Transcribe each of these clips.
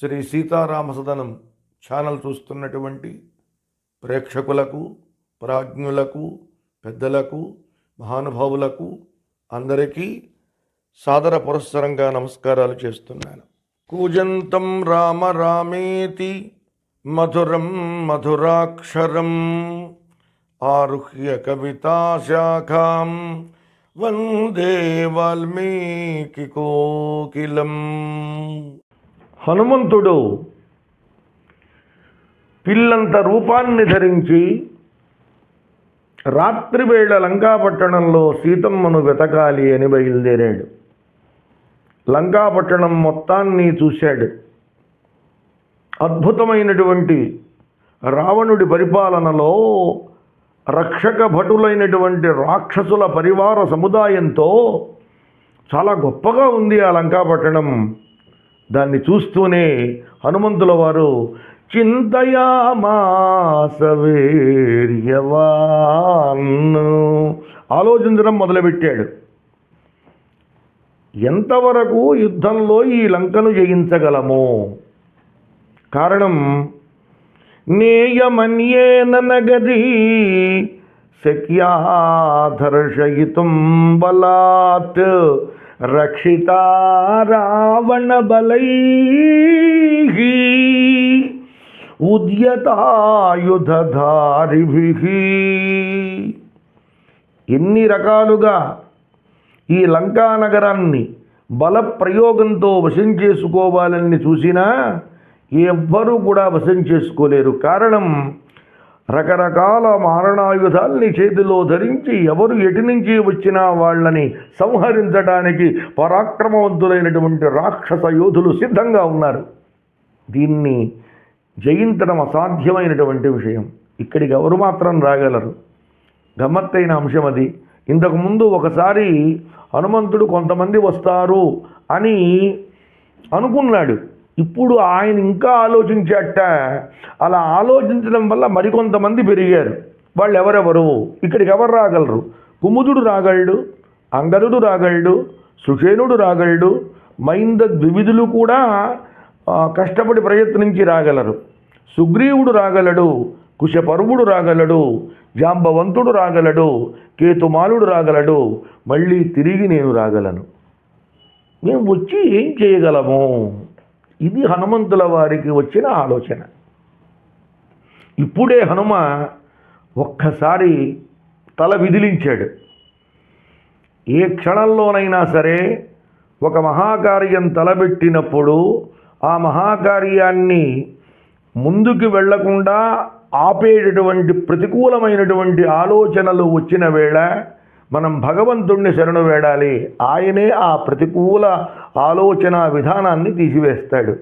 Shri Sitarama సదనం channel చూస్తున్నటువంటి ప్రేక్షకులకు ప్రాజ్ఞులకు పెద్దలకు మహానుభావులకు అందరికీ సాదర పురస్సరంగా నమస్కారాలు చేస్తున్నాను. కూజంతం రామ రామేతి మధురం మధురాక్షరం ఆరుహ్య కవితాశాఖాం వందే వాల్మీకి కోకిలం. హనుమంతుడు పిల్లంత రూపాన్ని ధరించి రాత్రివేళ లంకాపట్టణంలో సీతమ్మను వెతకాలి అని బయలుదేరాడు. లంకాపట్టణం మొత్తాన్ని చూశాడు. అద్భుతమైనటువంటి రావణుడి పరిపాలనలో రక్షక భటులైనటువంటి రాక్షసుల పరివార సముదాయంతో చాలా గొప్పగా ఉంది ఆ లంకాపట్టణం. దాన్ని చూస్తూనే హనుమంతుల వారు చింతయామాసవేర్యవాన్ను ఆలోచించడం మొదలుపెట్టాడు. ఎంతవరకు యుద్ధంలో ఈ లంకను జయించగలము? కారణం నేయమన్యేన నగరీ శక్యాధర్షయితుం బలాత్ రక్షితా రావణ బలై ఉద్యతాయుధారిభి ఎన్ని రకాలుగా ఈ లంకా నగరాన్ని బల ప్రయోగంతో వశం చేసుకోవాలని చూసినా ఎవ్వరూ కూడా వశం చేసుకోలేరు. కారణం రకరకాల మారణాయుధాల్ని చేతిలో ధరించి ఎవరు ఎటు నుంచి వచ్చినా వాళ్ళని సంహరించడానికి పరాక్రమవంతులైనటువంటి రాక్షస యోధులు సిద్ధంగా ఉన్నారు. దీన్ని జయించడం అసాధ్యమైనటువంటి విషయం. ఇక్కడికి ఎవరు మాత్రం రాగలరు. గమ్మత్తైన అంశం అది. ఇంతకుముందు ఒకసారి హనుమంతుడు కొంతమంది వస్తారు అని అనుకున్నాడు. ఇప్పుడు ఆయన ఇంకా ఆలోచించాట. అలా ఆలోచించడం వల్ల మరికొంతమంది పెరిగారు. వాళ్ళు ఎవరెవరు ఇక్కడికి ఎవరు రాగలరు? కుముదుడు రాగలడు అంగదుడు రాగలడు సుషేనుడు రాగలడు మైంద ద్వివిధులు కూడా కష్టపడి ప్రయత్నించి రాగలరు. సుగ్రీవుడు రాగలడు కుశపరువుడు రాగలడు జాంబవంతుడు రాగలడు కేతుమాలుడు రాగలడు మళ్ళీ తిరిగి నేను రాగలను. మేము వచ్చి ఏం చేయగలము? ఇది హనుమంతుల వారికి వచ్చిన ఆలోచన. ఇప్పుడే హనుమ ఒక్కసారి తల విదిలించాడు. ఏ క్షణంలోనైనా సరే ఒక మహాకార్యం తలబెట్టినప్పుడు ఆ మహాకార్యాన్ని ముందుకు వెళ్ళకుండా ఆపేటటువంటి ప్రతికూలమైనటువంటి ఆలోచనలు వచ్చిన వేళ మనం భగవంతుణ్ణి శరణు వేడాలి. ఆయనే ఆ ప్రతికూల ఆలోచన విధానాన్ని తీసివేస్తాడు.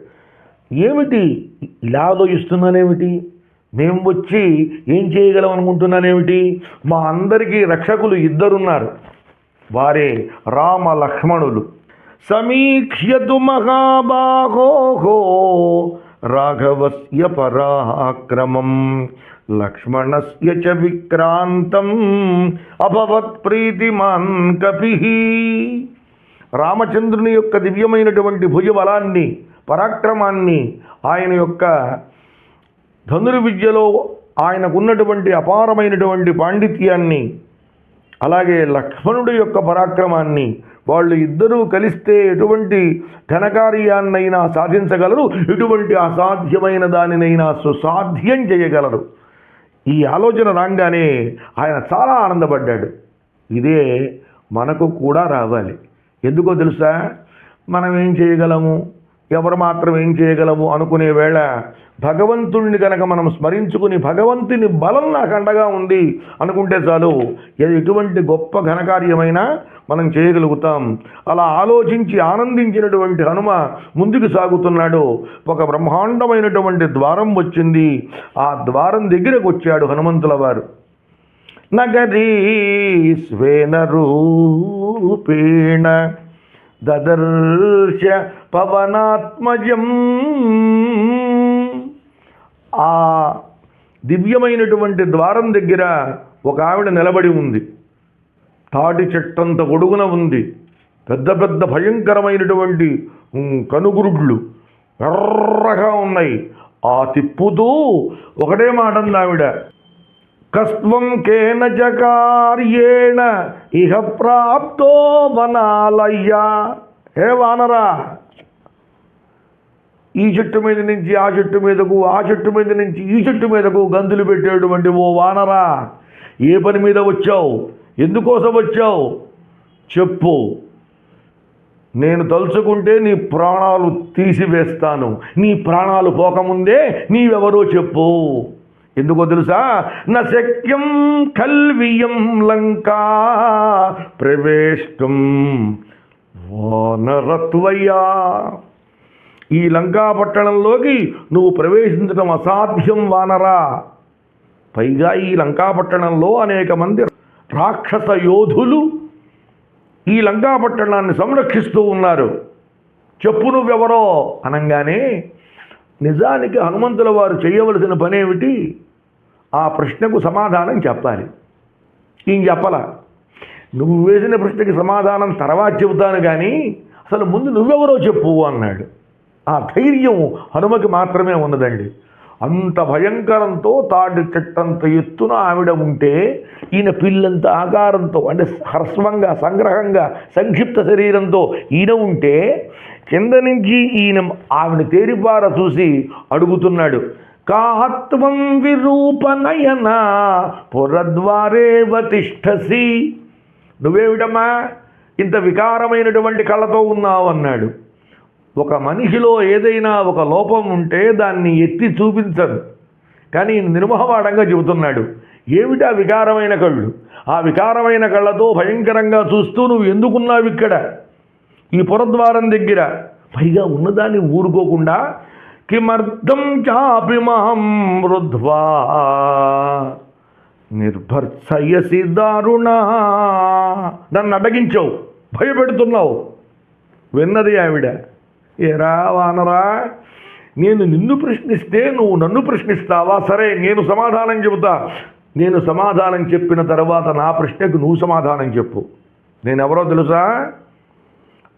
ఏమిటి? ఇలా ఆలోచిస్తున్నానేమిటి? మేము వచ్చి ఏం చేయగలం అనుకుంటున్నానేమిటి? మా అందరికీ రక్షకులు ఇద్దరున్నారు. వారే రామ లక్ష్మణులు. సమీక్ష్యతు మహాబాహో రాఘవస్య పరాక్రమం. లక్ష్మణస్య చ విక్రాంతం. అభవత్ ప్రీతిమాన్ కపి. రామచంద్రుని యొక్క దివ్యమైనటువంటి భుజబలాన్ని పరాక్రమాన్ని ఆయన యొక్క ధనుర్విద్యలో ఆయనకున్నటువంటి అపారమైనటువంటి పాండిత్యాన్ని అలాగే లక్ష్మణుడి యొక్క పరాక్రమాన్ని వాళ్ళు ఇద్దరూ కలిస్తే ఎటువంటి ఘనకార్యాన్నైనా సాధించగలరు ఎటువంటి అసాధ్యమైన దానినైనా సుసాధ్యం చేయగలరు. ఈ ఆలోచన రాగానే ఆయన చాలా ఆనందపడ్డాడు. ఇదే మనకు కూడా రావాలి. ఎందుకో తెలుసా? మనం ఏం చేయగలము? ఎవరు మాత్రం ఏం చేయగలము అనుకునే వేళ భగవంతుణ్ణి కనుక మనం స్మరించుకుని భగవంతుని బలం నాకు అండగా ఉంది అనుకుంటే చాలు ఇది ఎటువంటి గొప్ప ఘనకార్యమైనా మనం చేయగలుగుతాం. అలా ఆలోచించి ఆనందించినటువంటి హనుమ ముందుకు సాగుతున్నాడు. ఒక బ్రహ్మాండమైనటువంటి ద్వారం వచ్చింది. ఆ ద్వారం దగ్గరకు వచ్చాడు హనుమంతుల వారు. నగరీస్వేన రూపేణ దదర్శ పవనాత్మజం. ఆ దివ్యమైనటువంటి ద్వారం దగ్గర ఒక ఆవిడ నిలబడి ఉంది. తాటి చెట్టంత పొడుగున ఉంది. పెద్ద పెద్ద భయంకరమైనటువంటి కనుగురుడ్లు ఎర్రగా ఉన్నాయి. ఆ తిప్పుతూ ఒకటే మాట ఆవిడ కస్వం కేన చకార్యేణ ఇహ ప్రాప్తో వనాలయ్యా. హే వానరా ఈ చెట్టు మీద నుంచి ఆ చెట్టు మీదకు ఆ చెట్టు మీద నుంచి ఈ చెట్టు మీదకు గంతులు పెట్టేటువంటి ఓ వానరా ఏ పని మీద వచ్చావు? ఎందుకోసం వచ్చావు? చెప్పు. నేను తలుచుకుంటే నీ ప్రాణాలు తీసివేస్తాను. నీ ప్రాణాలు పోకముందే నీవెవరో చెప్పు. ఎందుకో తెలుసా? న శక్యం కల్వియం లంకా ప్రవేష్టం వానరత్వయ్యా. ఈ లంకా పట్టణంలోకి నువ్వు ప్రవేశించడం అసాధ్యం వానరా. పైగా ఈ లంకా పట్టణంలో అనేక మంది రాక్షస యోధులు ఈ లంకా పట్టణాన్ని సంరక్షిస్తూ ఉన్నారు. చెప్పు నువ్వెవరో అనగానే నిజానికి హనుమంతుల వారు చేయవలసిన పనేమిటి ఆ ప్రశ్నకు సమాధానం చెప్పాలి. ఈయన చెప్పాల? నువ్వు వేసిన ప్రశ్నకి సమాధానం తర్వాత చెబుతాను కానీ అసలు ముందు నువ్వెవరో చెప్పు అన్నాడు. ఆ ధైర్యం హనుమకి మాత్రమే ఉన్నదండి. అంత భయంకరంతో తాడు చెట్టంత ఎత్తున ఆవిడ ఉంటే ఈయన పిల్లంత ఆకారంతో అంటే హ్రస్వంగా సంగ్రహంగా సంక్షిప్త శరీరంతో ఈయన ఉంటే కింద నుంచి ఈయన ఆవిడ తేరిపార చూసి అడుగుతున్నాడు కాహత్వం విరూపనయన పురద్వారేవ తిష్టసి నువ్వేమిటమ్మా ఇంత వికారమైనటువంటి కళ్ళతో ఉన్నావు అన్నాడు. ఒక మనిషిలో ఏదైనా ఒక లోపం ఉంటే దాన్ని ఎత్తి చూపించదు కానీ ఈయన నిర్మహవాడంగా చెబుతున్నాడు ఏమిటా వికారమైన కళ్ళు? ఆ వికారమైన కళ్ళతో భయంకరంగా చూస్తూ నువ్వు ఎందుకున్నావు ఇక్కడ? ఈ పురద్వారం దగ్గర. పైగా ఉన్నదాన్ని ఊరుకోకుండా కిమర్థం చాపి మహం వృద్ధ్వా నిర్భర్సయసి దారుణ నన్ను అడ్డగించావు. భయపెడుతున్నావు. విన్నది ఆవిడ. ఏరా వానరా నేను నిన్ను ప్రశ్నిస్తే నువ్వు నన్ను ప్రశ్నిస్తావా? సరే నేను సమాధానం చెబుతా. నేను సమాధానం చెప్పిన తర్వాత నా ప్రశ్నకు నువ్వు సమాధానం చెప్పు. నేను ఎవరో తెలుసా?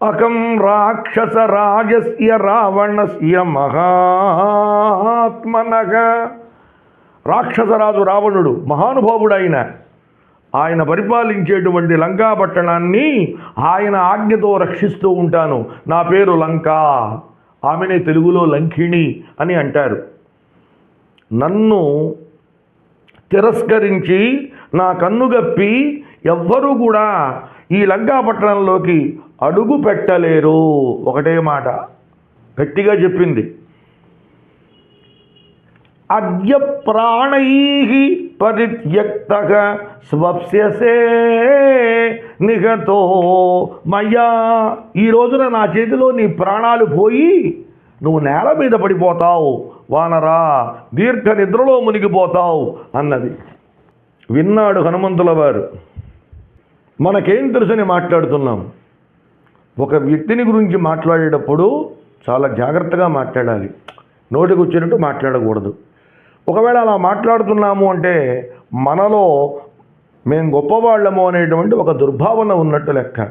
అకం రాక్షస రాజస్య రావణస్య మహాత్మనగ. రాక్షసరాజు రావణుడు మహానుభావుడైన ఆయన పరిపాలించేటువంటి లంకా పట్టణాన్ని ఆయన ఆజ్ఞతో రక్షిస్తూ ఉంటాను. నా పేరు లంక ఆమెనే తెలుగులో లంకిణి అని అంటారు. నన్ను తిరస్కరించి నా కన్నుగప్పి ఎవ్వరూ కూడా ఈ లంకాపట్టణంలోకి అడుగు పెట్టలేరు. ఒకటే మాట. గట్టిగా చెప్పింది. అద్య ప్రాణై పరిత్యక్త స్వప్స్యసే నిఘతో మయ్యా. ఈ రోజున నా చేతిలో నీ ప్రాణాలు పోయి నువ్వు నేల మీద పడిపోతావు. వానరా దీర్ఘ నిద్రలో మునిగిపోతావు అన్నది. విన్నాడు హనుమంతుల వారు. మనకేం తెలుసని మాట్లాడుతున్నాం. ఒక వ్యక్తిని గురించి మాట్లాడేటప్పుడు చాలా జాగ్రత్తగా మాట్లాడాలి. నోటికి వచ్చినట్టు మాట్లాడకూడదు. ఒకవేళ అలా మాట్లాడుతున్నాము అంటే మనలో మేము గొప్పవాళ్ళము అనేటువంటి ఒక దుర్భావన ఉన్నట్టు లెక్క.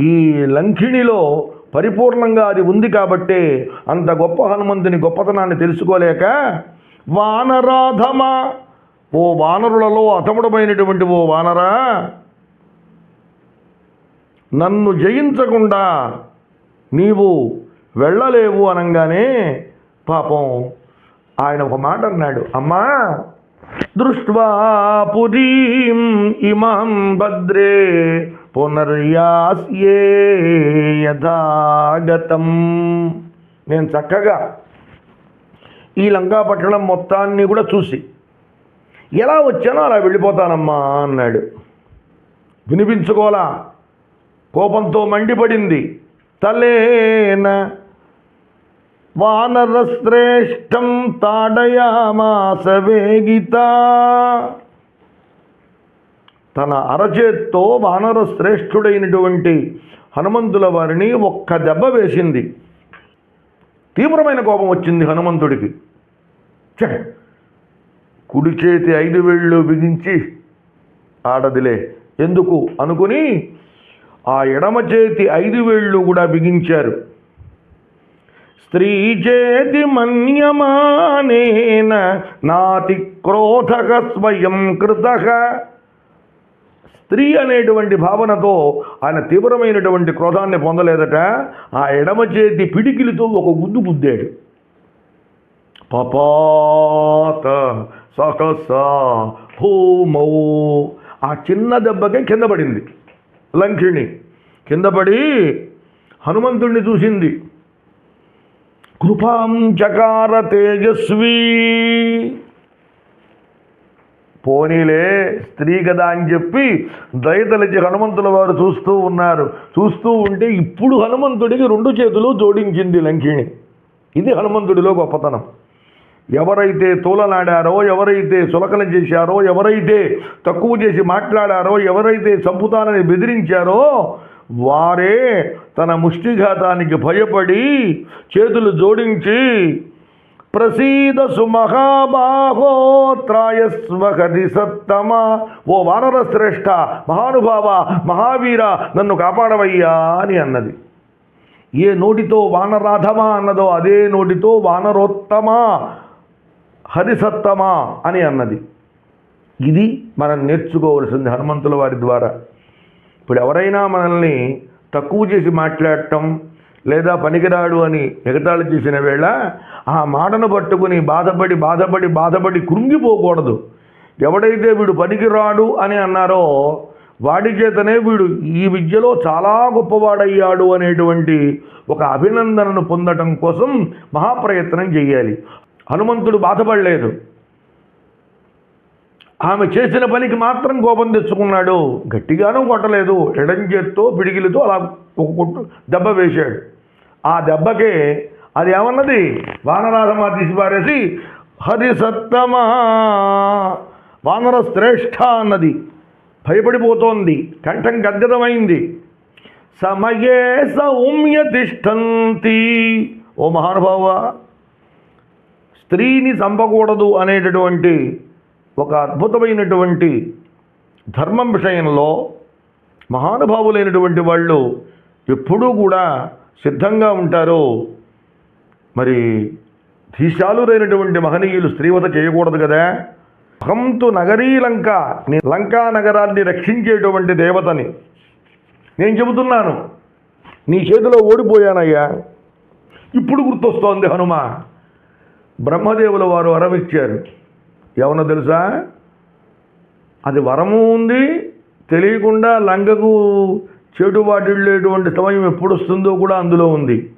ఈ లంకిణిలో పరిపూర్ణంగా అది ఉంది కాబట్టే అంత గొప్ప హనుమంతుని గొప్పతనాన్ని తెలుసుకోలేక వానరాధమ. ఓ వానరులలో అతముడమైనటువంటి ఓ వానరా నన్ను జయించకుండా నీవు వెళ్ళలేవు అనగానే పాపం ఆయన ఒక మాట అన్నాడు. అమ్మా దృష్ట్వా పురీం ఇమం భద్రే పునర్యాస్యే యథాగతం. నేను చక్కగా ఈ లంకాపట్టణం మొత్తాన్ని కూడా చూసి ఎలా వచ్చానో అలా వెళ్ళిపోతానమ్మా అన్నాడు. వినిపించుకోలా కోపంతో మండిపడింది. తలేన వానరశ్రేష్టం తాడయామాస వేగిత. తన అరచేత్తో వానర శ్రేష్ఠుడైనటువంటి హనుమంతుల వారిని ఒక్క దెబ్బ వేసింది. తీవ్రమైన కోపం వచ్చింది హనుమంతుడికి. చె కుడి చేతి ఐదు వేళ్ళు బిగించి ఆడదిలే ఎందుకు అనుకుని ఆ ఎడమ చేతి ఐదు వేళ్ళు కూడా బిగించారు. స్త్రీ చేతి మన్యమానేన నాతి క్రోధక స్వయం కృత స్త్రీ అనేటువంటి భావనతో ఆయన తీవ్రమైనటువంటి క్రోధాన్ని పొందలేదట. ఆ ఎడమ చేతి పిడికిలితో ఒక గుద్దు గుద్దాడు. పపాత సహస హోమౌ ఆ చిన్న దెబ్బకే కింద పడింది. లంకిణి కింద పడి హనుమంతుణ్ణి చూసింది. కృపాం చకార తేజస్వీ. పోనీలే స్త్రీ కదా అని చెప్పి దయతలిచి హనుమంతుల వారు చూస్తూ ఉన్నారు. చూస్తూ ఉంటే ఇప్పుడు హనుమంతుడికి రెండు చేతులు జోడించింది లంకిణి. ఇది హనుమంతుడిలో గొప్పతనం. ఎవరైతే తూలనాడారో ఎవరైతే సులకన చేశారో ఎవరైతే తక్కువ చేసి మాట్లాడారో ఎవరైతే చంపుతానని బెదిరించారో వారే తన ముష్టిఘాతానికి భయపడి చేతులు జోడించి ప్రసీద సుమహాబాహో త్రాయస్వహరి సత్తమ ఓ వానర శ్రేష్ఠ మహానుభావ మహావీర నన్ను కాపాడవయ్యా అని అన్నది. ఏ నోటితో వానరాధమా అన్నదో అదే నోటితో వానరోత్తమ హరిసత్తమా అని అన్నది. ఇది మనం నేర్చుకోవలసింది హనుమంతుల వారి ద్వారా. ఇప్పుడు ఎవరైనా మనల్ని తక్కువ చేసి మాట్లాడటం లేదా పనికిరాడు అని ఎగతాళి చేసిన వేళ ఆ మాటను పట్టుకుని బాధపడి బాధపడి బాధపడి కృంగిపోకూడదు. ఎవడైతే వీడు పనికిరాడు అని అన్నారో వాడి చేతనే వీడు ఈ విద్యలో చాలా గొప్పవాడయ్యాడు అనేటువంటి ఒక అభినందనను పొందటం కోసం మహాప్రయత్నం చేయాలి. హనుమంతుడు బాధపడలేదు. ఆమె చేసిన పనికి మాత్రం కోపం తెచ్చుకున్నాడు. గట్టిగానూ కొట్టలేదు. ఎడం చేత్తో పిడిగిలితో అలా ఒక కొట్టు దెబ్బ వేశాడు. ఆ దెబ్బకే అది ఏమన్నది? వానరాధమ తీసి పారేసి హరి వానర శ్రేష్ఠ అన్నది. భయపడిపోతోంది. కంఠం గద్గతమైంది సమయే సౌమ్య తిష్టంతి ఓ మహానుభావ స్త్రీని చంపకూడదు అనేటటువంటి ఒక అద్భుతమైనటువంటి ధర్మం విషయంలో మహానుభావులైనటువంటి వాళ్ళు ఎప్పుడూ కూడా సిద్ధంగా ఉంటారో? మరి ధీశాలురైనటువంటి మహనీయులు స్త్రీవత చేయకూడదు కదా? అహంతు నగరీ లంక. నీ లంకా నగరాన్ని రక్షించేటువంటి దేవతని. నేను చెబుతున్నాను నీ చేతిలో ఓడిపోయానయ్యా. ఇప్పుడు గుర్తొస్తోంది హనుమ. బ్రహ్మదేవుల వారు వరం ఇచ్చారు ఏమన్నా తెలుసా? అది వరము ఉంది తెలియకుండా లంకకు చెడు వాటిల్లేటువంటి సమయం ఎప్పుడు వస్తుందో కూడా అందులో ఉంది.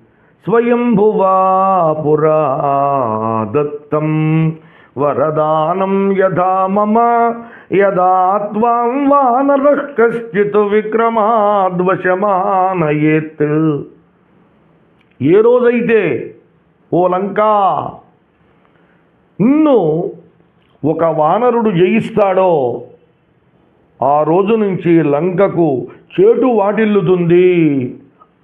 స్వయంభువా పురా దత్తం వరదానం యథా మమ యదా త్వాం కశ్చిత్ విక్రమాద్వశమానయేత్. ఏ రోజైతే ఓ లంకా నిన్ను ఒక వానరుడు జయిస్తాడో ఆ రోజు నుంచి లంకకు చేటు వాటిల్లుతుంది.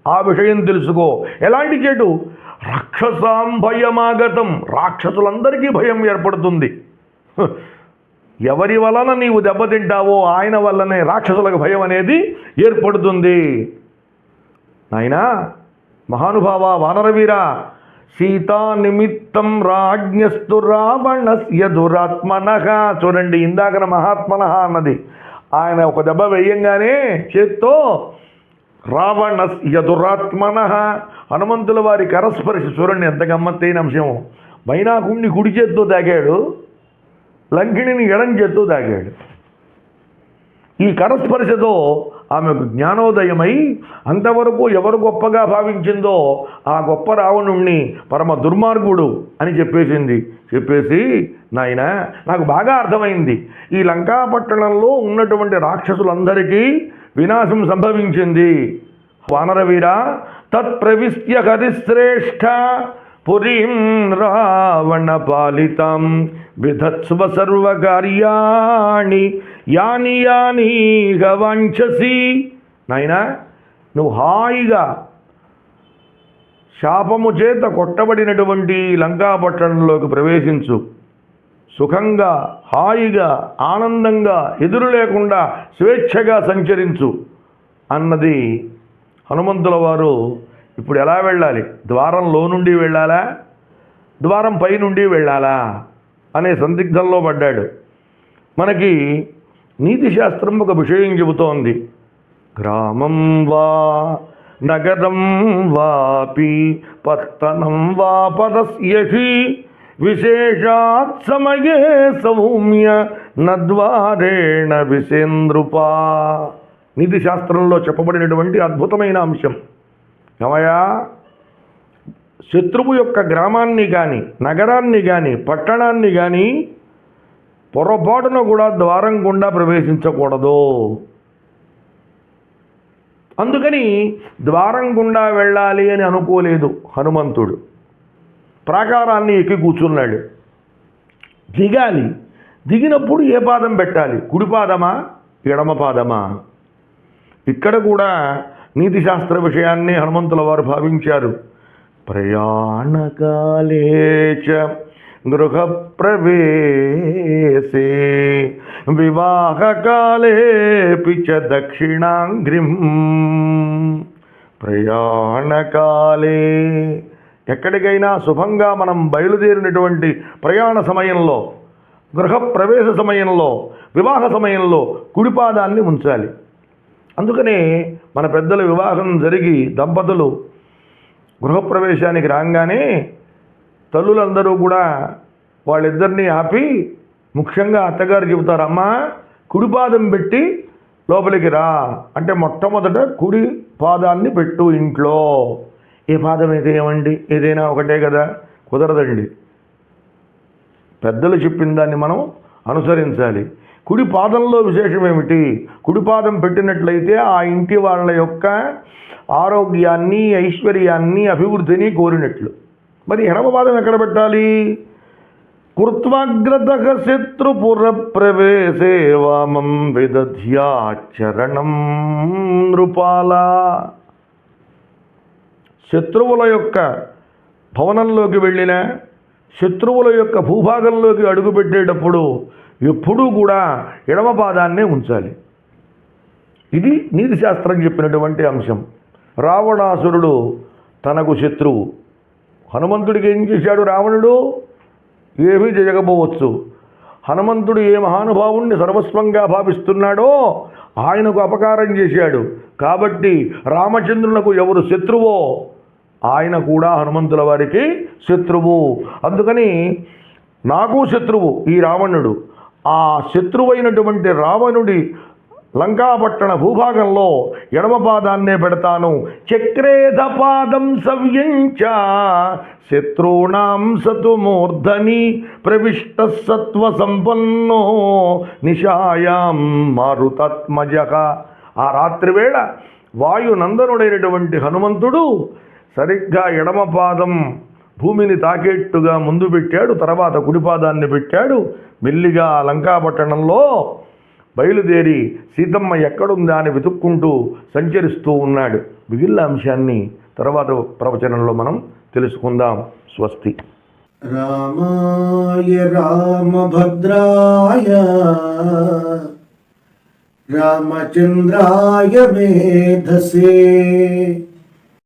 ఆ విషయం తెలుసుకో. ఎలాంటి చేటు? రాక్షసాం భయమాగతం. రాక్షసులందరికీ భయం ఏర్పడుతుంది. ఎవరి వలన నీవు దెబ్బతింటావో ఆయన వల్లనే రాక్షసులకు భయం అనేది ఏర్పడుతుంది. నాయనా మహానుభావ వానరవీర సీతా నిమిత్తం రాజ్ఞస్తు రావణస్య దురాత్మన. చూడండి ఇందాకన మహాత్మన అన్నది. ఆయన ఒక దెబ్బ వేయంగానే చేత్తో రావణ యదురాత్మన హనుమంతుల వారి కరస్పర్శ చూడండి ఎంత గమ్మత్తైన అంశం. మైనాకుణ్ణి కుడి చేత్తో తాగాడు లంకిణిని ఎడం చేత్తో తాగాడు. ఈ కరస్పర్శతో ఆమెకు జ్ఞానోదయమై అంతవరకు ఎవరు గొప్పగా భావించిందో ఆ గొప్ప రావణుణ్ణి పరమ దుర్మార్గుడు అని చెప్పేసింది. చెప్పేసి నాయన నాకు బాగా అర్థమైంది. ఈ లంకాపట్టణంలో ఉన్నటువంటి రాక్షసులందరికీ వినాశం సంభవించింది. వానరవీర తత్ప్రవిశ్య హరిశ్రేష్ఠ పురీం రావణ పాలితం. విధత్స్వ సర్వకార్యాణి యాని యాని వంచసి నాయనా నువ్వు హాయిగా శాపము చేత కొట్టబడినటువంటి లంకాపట్టణంలోకి ప్రవేశించు. సుఖంగా హాయిగా ఆనందంగా ఎదురు లేకుండా స్వేచ్ఛగా సంచరించు అన్నది హనుమంతుల వారు ఇప్పుడు ఎలా వెళ్ళాలి? ద్వారంలో నుండి వెళ్ళాలా? ద్వారం పై నుండి వెళ్ళాలా? అనే సందిగ్ధంలో పడ్డాడు. మనకి నీతిశాస్త్రం ఒక విషయం చెబుతోంది. గ్రామం వా నగరం వాపి పత్తనం వా పదస్యహి విశేషాత్ సమయే సౌమ్య నద్వారేణ విసేంద్రుపా నీతి శాస్త్రంలో చెప్పబడినటువంటి అద్భుతమైన అంశం. ఏమయ్యా? శత్రువు యొక్క గ్రామాన్ని కానీ నగరాన్ని కానీ పట్టణాన్ని కానీ పొరపాటున కూడా ద్వారం గుండా ప్రవేశించకూడదు. అందుకని ద్వారం గుండా వెళ్ళాలి అని అనుకోలేదు హనుమంతుడు. ప్రాకారాన్ని ఎక్కి కూర్చున్నాడు. దిగాలి. దిగినప్పుడు ఏ పాదం పెట్టాలి? కుడిపాదమా ఎడమ పాదమా? ఇక్కడ కూడా నీతి శాస్త్ర విషయాన్ని హనుమంతుల వారు భావించారు. ప్రయాణకాలే గృహ గృహప్రవేశే. వివాహకాలేపి చ దక్షిణాంగ్రిం. ప్రయాణకాలే. ఎక్కడికైనా శుభంగా మనం బయలుదేరినటువంటి ప్రయాణ సమయంలో గృహప్రవేశ సమయంలో వివాహ సమయంలో కుడిపాదాన్ని ఉంచాలి. అందుకనే మన పెద్దల వివాహం జరిగి దంపతులు గృహప్రవేశానికి రాగానే తల్లులందరూ కూడా వాళ్ళిద్దరినీ ఆపి ముఖ్యంగా అత్తగారు చెబుతారు అమ్మా కుడిపాదం పెట్టి లోపలికి రా. అంటే మొట్టమొదట కుడి పాదాన్ని పెట్టు ఇంట్లో. ఏ పాదం అయితే ఏమండి? ఏదైనా ఒకటే కదా కుదరదండి. పెద్దలు చెప్పిన దాన్ని మనం అనుసరించాలి. కుడి పాదంలో విశేషం ఏమిటి? కుడి పాదం పెట్టినట్లయితే ఆ ఇంటి వాళ్ళ యొక్క ఆరోగ్యాన్ని ఐశ్వర్యాన్ని అభివృద్ధిని కోరినట్లు. మరి ఎడమ పాదం ఎక్కడ పెట్టాలి? కృత్వాగ్రత శత్రుపుర ప్రవేశే వామం విదధ్యాచరణం నృపాల. శత్రువుల యొక్క భవనంలోకి వెళ్ళిన శత్రువుల యొక్క భూభాగంలోకి అడుగుపెట్టేటప్పుడు ఎప్పుడూ కూడా ఎడమ పాదాన్నే ఉంచాలి. ఇది నీతిశాస్త్రం చెప్పినటువంటి అంశం. రావణాసురుడు తనకు శత్రువు. హనుమంతుడికి ఏం చేశాడు రావణుడు? ఏమీ చేయకపోవచ్చు హనుమంతుడు ఏ మహానుభావుణ్ణి సర్వస్వంగా భావిస్తున్నాడో ఆయనకు అపకారం చేశాడు. కాబట్టి రామచంద్రునకు ఎవరు శత్రువో ఆయన కూడా హనుమంతుల వారికి శత్రువు. అందుకని నాకు శత్రువు ఈ రావణుడు. ఆ శత్రువైనటువంటి రావణుడి లంకాపట్టణ భూభాగంలో ఎడమ పాదాన్నే పెడతాను. చక్రేధ పాదం సవ్యంచ శత్రూణాం సతు మూర్ధని ప్రవిష్ట సత్వ సంపన్నో నిశాయాం మారుతాత్మజ. ఆ రాత్రివేళ వాయునందనుడైనటువంటి హనుమంతుడు సరిగ్గా ఎడమ పాదం భూమిని తాకేట్టుగా ముందు పెట్టాడు తర్వాత కుడిపాదాన్ని పెట్టాడు. మెల్లిగా లంకాపట్టణంలో బయలుదేరి సీతమ్మ ఎక్కడుందా అని వెతుక్కుంటూ సంచరిస్తూ ఉన్నాడు. మిగిలిన అంశాన్ని తర్వాత ప్రవచనంలో మనం తెలుసుకుందాం. స్వస్తి. రామాయ రామభద్రాయ రామచంద్రాయ మేధసే